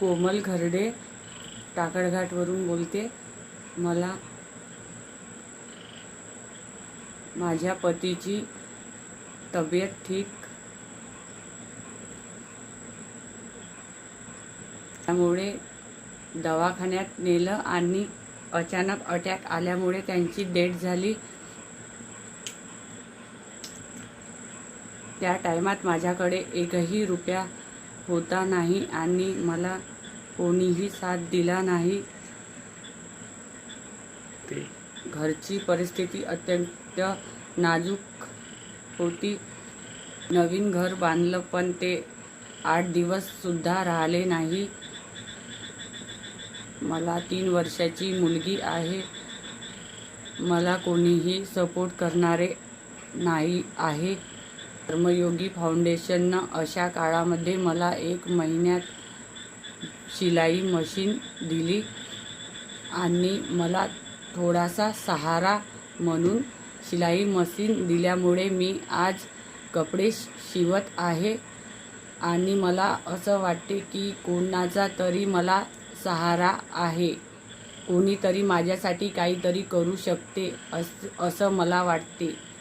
कोमल घरडे टाकडघाटवरून बोलते मला माझ्या पतीची तब्येत ठीक त्यामुळे दवाखान्यात नेलं आणि अचानक अटॅक आल्यामुळे त्यांची डेट झाली. त्या टायमात माझ्याकडे एकही रुपया होता नाही आणि मला कोणीही साथ दिला नाही. ते. घरची परिस्थिती अत्यंत नाजूक होती. नवीन घर बांधलं पण ते आठ दिवस सुद्धा राहिले नाही. मला तीन वर्षाची मुलगी आहे. मला कोणीही सपोर्ट करणारे नाही आहे. कर्मयोगी फाउंडेशननं अशा काळामध्ये मला एक महिन्यात शिलाई मशीन दिली आणि मला थोडासा सहारा म्हणून शिलाई मशीन दिल्यामुळे मी आज कपडे शिवत आहे. आणि मला असं वाटते की कोणाचा तरी मला सहारा आहे. कोणीतरी माझ्यासाठी काहीतरी करू शकते अस असं मला वाटते.